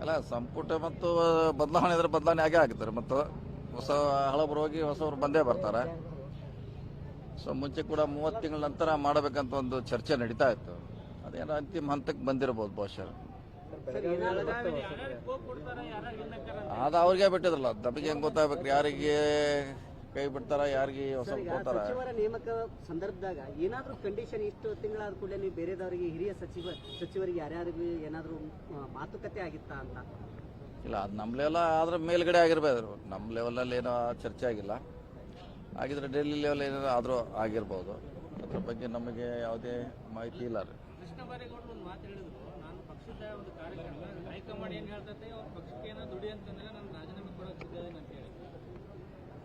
ಅಲ್ಲ, ಸಂಪುಟ ಮತ್ತು ಬದಲಾವಣೆ ಇದ್ರೆ ಬದಲಾವಣೆ ಆಗೇ ಆಗ್ತಾರೆ ಮತ್ತು ಹೊಸ ಹಳಬರು ಹೋಗಿ ಹೊಸವ್ರು ಬಂದೇ ಬರ್ತಾರೆ. ಸೊ, ಮುಂಚೆ ಕೂಡ ಮೂವತ್ತು ತಿಂಗಳ ನಂತರ ಮಾಡಬೇಕಂತ ಒಂದು ಚರ್ಚೆ ನಡೀತಾ ಇತ್ತು. ಅದೇನೋ ಅಂತಿಮ ಹಂತಕ್ಕೆ ಬಂದಿರಬಹುದು ಬಹುಶಃ. ಅದು ಅವ್ರಿಗೆ ಬಿಟ್ಟಿದ್ರಲ್ಲ, ನಮಗೆ ಹೆಂಗ್ ಗೊತ್ತಾಗ್ಬೇಕು? ಯಾರಿಗೆ ಕೈ ಬಿಡ್ತಾರ ಯಾರಿಗೆ ಹೊಸ ಸಚಿವರ ನೇಮಕ ಸಂದರ್ಭದಾಗ ಏನಾದ್ರೂ ಕಂಡೀಷನ್ ಇಷ್ಟು ತಿಂಗಳಾದ ಕೂಡಲೇ ನೀವು ಬೇರೆದವರಿಗೆ ಹಿರಿಯ ಸಚಿವ ಸಚಿವರಿಗೆ ಯಾರ್ಯಾರಿಗೆ ಏನಾದ್ರೂ ಮಾತುಕತೆ ಆಗಿತ್ತಾ ಅಂತ? ಇಲ್ಲ ಅದು ನಮ್ಮ ಲೆವೆಲ್ ಆದ್ರೆ ಮೇಲ್ಗಡೆ ಆಗಿರ್ಬೋದು ನಮ್ಮ ಲೆವೆಲಲ್ಲಿ ಏನೋ ಚರ್ಚೆ ಆಗಿಲ್ಲ. ಆಗಿದ್ರೆ ಡೆಲ್ಲಿ ಲೆವೆಲ್ ಏನಾದ್ರು ಆದರೂ ಆಗಿರ್ಬೋದು. ಅದ್ರ ಬಗ್ಗೆ ನಮಗೆ ಯಾವುದೇ ಮಾಹಿತಿ ಇಲ್ಲ ರೀ. ಕೃಷ್ಣ ಒಂದು ಮಾತು ಹೇಳಿದ್ರು. ನಾನು ಪಕ್ಷದ ಒಂದು ಕಾರ್ಯಕರ್ತ ಹೈಕಮಾಂಡ್ ಏನ್ ಹೇಳ್ತೈತೆ ಅವ್ರ ಪಕ್ಷಕ್ಕೆ ಏನೋ ದುಡಿ ಅಂತಂದ್ರೆ ನಾನು ರಾಜೀನಾಮೆ ಕೊಡೋಕೆ ಸಿದ್ಧ ಅಂತ ಹೇಳಿ.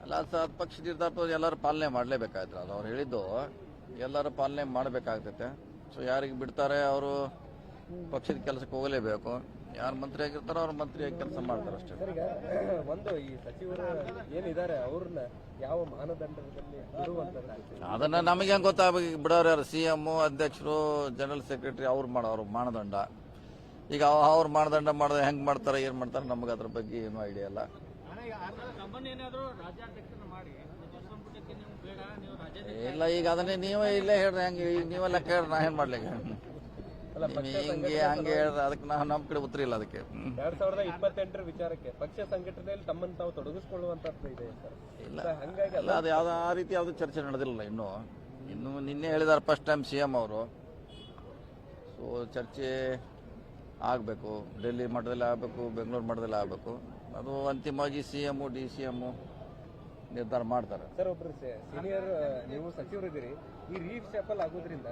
ಅಲ್ಲ ಸರ್ ಪಕ್ಷ ನಿರ್ಧಾರ ಎಲ್ಲರೂ ಪಾಲನೆ ಮಾಡಲೇಬೇಕಾಯ್ತು ಅದು ಅವ್ರು ಹೇಳಿದ್ದು. ಎಲ್ಲರೂ ಪಾಲನೆ ಮಾಡಬೇಕಾಗ್ತೈತೆ. ಸೊ ಯಾರಿಗೆ ಬಿಡ್ತಾರೆ ಅವರು ಪಕ್ಷದ ಕೆಲಸಕ್ಕೆ ಹೋಗಲೇಬೇಕು. ಯಾರು ಮಂತ್ರಿ ಆಗಿರ್ತಾರೋ ಅವ್ರು ಮಂತ್ರಿಯಾಗಿ ಕೆಲಸ ಮಾಡ್ತಾರೆ ಅಷ್ಟೇ. ಸರ್, ಈಗ ಒಂದು ಈ ಸಚಿವರು ಏನಿದ್ದಾರೆ ಅವ್ರನ್ನ ಯಾವ ಮಾನದಂಡದಲ್ಲಿ ಅದನ್ನ ನಮಗೆ ಹೆಂಗೆ ಗೊತ್ತಾಗಬೇಕು? ಬಿಡೋರು ಯಾರು? ಸಿ ಎಂ ಅಧ್ಯಕ್ಷರು ಜನರಲ್ ಸೆಕ್ರೆಟರಿ ಅವ್ರು ಮಾಡೋರು ಮಾನದಂಡ. ಈಗ ಅವ್ರು ಅವ್ರ ಮಾನದಂಡ ಮಾಡಿದ್ರೆ ಹೆಂಗ್ ಮಾಡ್ತಾರೆ ಏನ್ ಮಾಡ್ತಾರೆ ನಮಗೆ ಅದ್ರ ಬಗ್ಗೆ ಏನು ಐಡಿಯಾ ಇಲ್ಲ. ಇಲ್ಲ ಈಗ ಅದನ್ನೇ ನೀವೇ ಇಲ್ಲೇ ಹೇಳ್ರಿ ಹಂಗೆ ಈಗ ನೀವೇ ಲೆಕ್ಕ ಹೇಳ್ರಿ ನಾ ಏನ್ ಮಾಡ್ಲಿಕ್ಕೆ? ಹಿಂಗೆ ಹಂಗೆ ಹೇಳ್ರಿ ಅದಕ್ಕೆ ನಾವು ನಮ್ಮ ಕಡೆ ಉತ್ತರ ಇಲ್ಲ ಅದಕ್ಕೆ. ಎರಡ್ ಸಾವಿರದ ಇಪ್ಪತ್ತೆಂಟರ ವಿಚಾರಕ್ಕೆ ಪಕ್ಷ ಸಂಘಟನೆಯಲ್ಲಿ ತಮ್ಮನ್ನು ತಾವು ತೊಡಗಿಸಿಕೊಳ್ಳುವಂತದ್ದು ಇದೆ ಸರ್. ಇಲ್ಲ ಹಂಗಾಗಿ ಅಲ್ಲ ಅದು ಯಾವ್ದು ಆ ರೀತಿ ಯಾವ್ದು ಚರ್ಚೆ ನಡೆದಿಲ್ಲ ಇನ್ನು. ಇನ್ನು ನಿನ್ನೆ ಹೇಳಿದಾರೆ ಫಸ್ಟ್ ಟೈಮ್ ಸಿ ಎಂ ಅವರು. ಸೊ ಚರ್ಚೆ ಆಗಬೇಕು. ಡೆಲ್ಲಿ ಮಟ್ಟದಲ್ಲಿ ಆಗಬೇಕು ಬೆಂಗಳೂರು ಮಟ್ಟದಲ್ಲಿ ಆಗಬೇಕು. ಅದು ಅಂತಿಮವಾಗಿ C M D C M ನಿರ್ಧಾರ ಮಾಡ್ತಾರೆ. ಸರ್ ಒಬ್ರು ಸೀನಿಯರ್ ನೀವು ಸಚಿವರಿದ್ದೀರಿ. ಈ ರೀಶಫಲ್ ಆಗೋದ್ರಿಂದ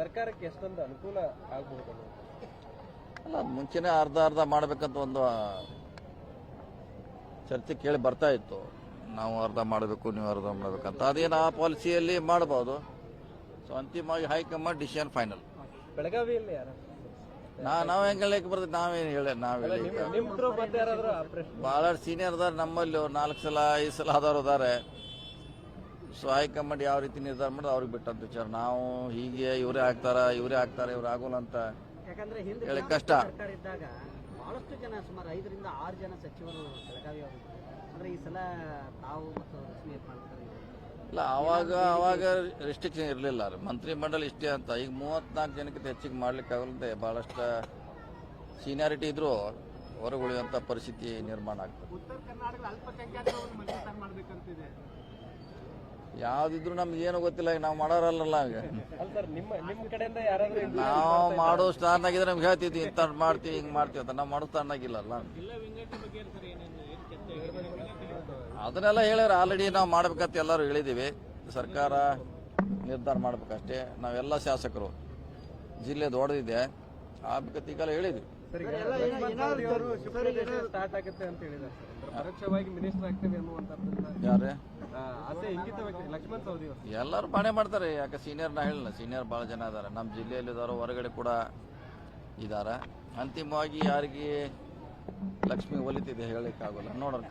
ಸರ್ಕಾರಕ್ಕೆ ಎಷ್ಟೊಂದು ಅನುಕೂಲ ಆಗಬಹುದು ಅಲ್ಲ ಮುಂಚೆನೆ ಮುಂಚೆನೇ ಅರ್ಧ ಅರ್ಧ ಮಾಡಬೇಕಂತ ಒಂದು ಚರ್ಚೆ ಕೇಳಿ ಬರ್ತಾ ಇತ್ತು. ನಾವು ಅರ್ಧ ಮಾಡಬೇಕು ನೀವು ಅರ್ಧ ಮಾಡಬೇಕಂತ. ಅದೇನು ಆ ಪಾಲಿಸಿಯಲ್ಲಿ ಮಾಡಬಹುದು ಸೊ ಅಂತಿಮವಾಗಿ ಹೈಕಮಾಂಡ್ ಡಿಸಿಷನ್ ಫೈನಲ್ ಬೆಳಗಾವಿಯಲ್ಲಿ ಯಾರ? ನಾ ನಾವ್ ಹೆಂಗ್ ಹೇಳಕ್ ಬರ್ತದೆ ನಾವೇನು ಹೇಳ ನಾವ್ ಹೇಳಿ ನಿಮ್ ಥ್ರೂ ಮತ್ತೆ ಬಹಳಷ್ಟು ಸೀನಿಯರ್ ಅದಾರ ನಮ್ಮಲ್ಲಿ ನಾಲ್ಕು ಸಲ ಐದು ಸಲ ಆದವ್ರು ಅದಾರೆ ಸೊ ಹೈಕಮಾಂಡ್ ಯಾವ ರೀತಿ ನಿರ್ಧಾರ ಮಾಡೋದು ಅವ್ರಿಗೆ ಬಿಟ್ಟಂತ ವಿಚಾರ ನಾವು ಹೀಗೆ ಇವರೇ ಆಗ್ತಾರ ಇವರೇ ಆಗ್ತಾರ ಇವ್ರು ಆಗೋಲ್ಲ ಅಂತ ಯಾಕಂದ್ರೆ ಹಿಂದೆ ಹೇಳಿ ಕಷ್ಟ. ಸರ್ಕಾರ ಇದ್ದಾಗ ಬಹಳಷ್ಟು ಜನ ಸುಮಾರು ಐದರಿಂದ ಆರು ಜನ ಸಚಿವರು ಬೆಳಗಾವಿ ಅವರು ಅಂದ್ರೆ ಈ ಸಲ ತಾವು ಮತ್ತು ರಶ್ಮಿ ಇವರು. ಇಲ್ಲ ಅವಾಗ ಅವಾಗ ರೆಸ್ಟ್ರಿಕ್ಷನ್ ಇರಲಿಲ್ಲ ಮಂತ್ರಿ ಮಂಡಲ ಇಷ್ಟೇ ಅಂತ. ಈಗ ಮೂವತ್ನಾಲ್ಕು ಜನಕ್ಕಿಂತ ಹೆಚ್ಚಿಗೆ ಮಾಡ್ಲಿಕ್ಕೆ ಭಾಳಷ್ಟು ಬಹಳಷ್ಟು ಸೀನಿಯಾರಿಟಿ ಇದ್ರು ಹೊರಗೆ ಉಳಿಯುವಂತ ಪರಿಸ್ಥಿತಿ ನಿರ್ಮಾಣ ಆಗ್ತದೆ. ಉತ್ತರ ಮಾಡ್ಬೇಕಂತಿದೆ. ಯಾವ್ದಿದ್ರು ನಮ್ಗೆ ಏನು ಗೊತ್ತಿಲ್ಲ ಈಗ ನಾವು ಮಾಡೋರಲ್ಲ ಈಗ. ಅಲ್ಲ ಸರ್ ನಿಮ್ಮ ನಿಮ್ಮ ಕಡೆಯಿಂದ ಯಾರಾದ್ರೂ ನಾವು ಮಾಡೋ ಸ್ಟಾರ್ನಾಗಿದ್ರೆ ನಮ್ಗೆ ಹೇಳ್ತಿದ್ವಿ ಇಂಥ ಮಾಡ್ತೀವಿ ಹಿಂಗೆ ಮಾಡ್ತೀವಿ ಅಂತ. ನಾವು ಮಾಡೋ ಸ್ಥಾನದಾಗಿಲ್ಲಲ್ಲ ಜಿಲ್ಲಾ ವಿಂಗಡಣೆ ಬಗ್ಗೆ ಏನ್ ಸರ್ ಏನೇನು ಏನು ಚರ್ಚೆ ಆಗಿದೆ ಅದನ್ನೆಲ್ಲ ಹೇಳ್ಯಾರ ಆಲ್ರೆಡಿ ನಾವು ಮಾಡ್ಬೇಕಂತ ಎಲ್ಲರೂ ಹೇಳಿದೀವಿ. ಸರ್ಕಾರ ನಿರ್ಧಾರ ಮಾಡ್ಬೇಕಷ್ಟೇ. ನಾವೆಲ್ಲ ಶಾಸಕರು. ಜಿಲ್ಲೆ ದೊಡ್ಡದಿದೆ ಹೇಳಿದ್ವಿ. ಯಾರೇ? ಆ, ವ್ಯಕ್ತಿ ಲಕ್ಷ್ಮಣ್ ಎಲ್ಲರೂ ಬಾಣೆ ಮಾಡ್ತಾರೆ. ಯಾಕೆ ಸೀನಿಯರ್ ನಾ ಹೇಳಿಲ್ಲ. ಸೀನಿಯರ್ ಭಾಳ ಜನ ಇದಾರೆ. ನಮ್ಮ ಜಿಲ್ಲೆಯಲ್ಲಿ ಇದಾರೋ ಹೊರಗಡೆ ಕೂಡ ಇದ್ದಾರೆ ಅಂತಿಮವಾಗಿ ಯಾರಿಗೆ ಲಕ್ಷ್ಮಿ ಒಲಿತಿದೆ ಹೇಳಕ್ಕಾಗಲ್ಲ ನೋಡೋಣ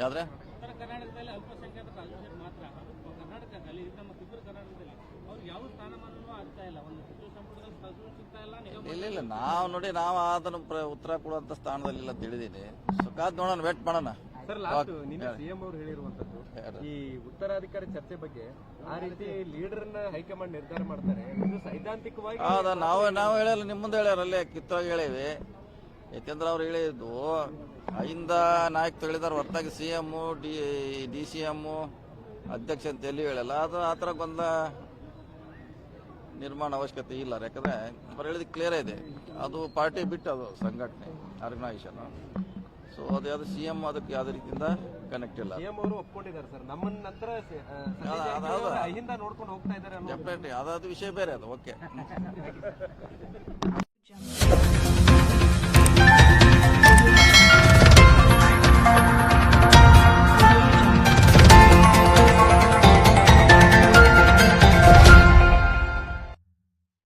ಯಾವ್ದ್ರೆ? ಇಲ್ಲ ಇಲ್ಲ, ನಾವು ನೋಡಿ ನಾವು ಅದನ್ನು ಉತ್ತರ ಕೊಡುವಂತ ಸ್ಥಾನದಲ್ಲಿ ಇಲ್ಲ ತಿಳಿದೀನಿ ಸುಖಾದ್ ನೋಡೋಣ ವೇಟ್ ಮಾಡೋಣ. ಸರ್ ಲಾಸ್ಟ್ ನಿನ್ನೆ ಸಿಎಂ ಅವರು ಹೇಳಿರುವಂತದ್ದು ಈ ಉತ್ತರಾಧಿಕಾರಿ ಚರ್ಚೆ ಬಗ್ಗೆ ಆ ರೀತಿ ಲೀಡರ್ನ ಹೈಕಮಾಂಡ್ ನಿರ್ಧಾರ ಮಾಡ್ತಾರೆ ಇದು ಸೈದ್ಧಾಂತಿಕವಾಗಿ ಹೌದಾ ನಾವು ನಾವು ಹೇಳಲ್ಲ ನಿಮ್ಮ ಮುಂದೆ ಹೇಳ್ಯಾರ ಅಲ್ಲೇ ಕಿತ್ತವಾಗಿ ಹೇಳೇವಿ ಯಾಕೆಂದ್ರೆ ಅವ್ರು ಹೇಳಿದ್ದು ಐಂದ ನಾಯಕ ತಿಳಿದಾರ ಹೊರತಾಗಿ C M D D C M ಅಧ್ಯಕ್ಷ ಅಂತ ಎಲ್ಲಿ ಹೇಳಲ್ಲ ಅದು ಆ ಥರ ಬಂದ ನಿರ್ಮಾಣ ಅವಶ್ಯಕತೆ ಇಲ್ಲ ಯಾಕಂದ್ರೆ ಅವ್ರು ಹೇಳಿದ ಕ್ಲಿಯರ್ ಇದೆ. ಅದು ಪಾರ್ಟಿ ಬಿಟ್ಟು ಅದು ಸಂಘಟನೆ ಆರ್ಗನೈಸೇಷನ್ ಸೊ ಅದು ಯಾವ್ದು ಸಿ ಎಂ ಅದಕ್ಕೆ ಯಾವುದೇ ರೀತಿಯಿಂದ ಕನೆಕ್ಟ್ ಇಲ್ಲ. ಸಿಎಂ ಅವರು ಒಪ್ಕೊಂಡಿದ್ದಾರೆ ಸರ್. ನಮ್ಮ ನಂತರ ಸ- ಆ, ಸಂಜಯ್ ಅದು- ಅದು- ಜಾರಕಿಹೊಳಿ ಅವರು ಅಹಿಂದ ನೋಡ್ಕೊಂಡು ಹೋಗ್ತಾ ಇದ್ದಾರೆ ಡೆಫಿನೆಟ್ಲಿ ಅದಾದ ವಿಷಯ ಬೇರೆ ಅದು. ಓಕೆ.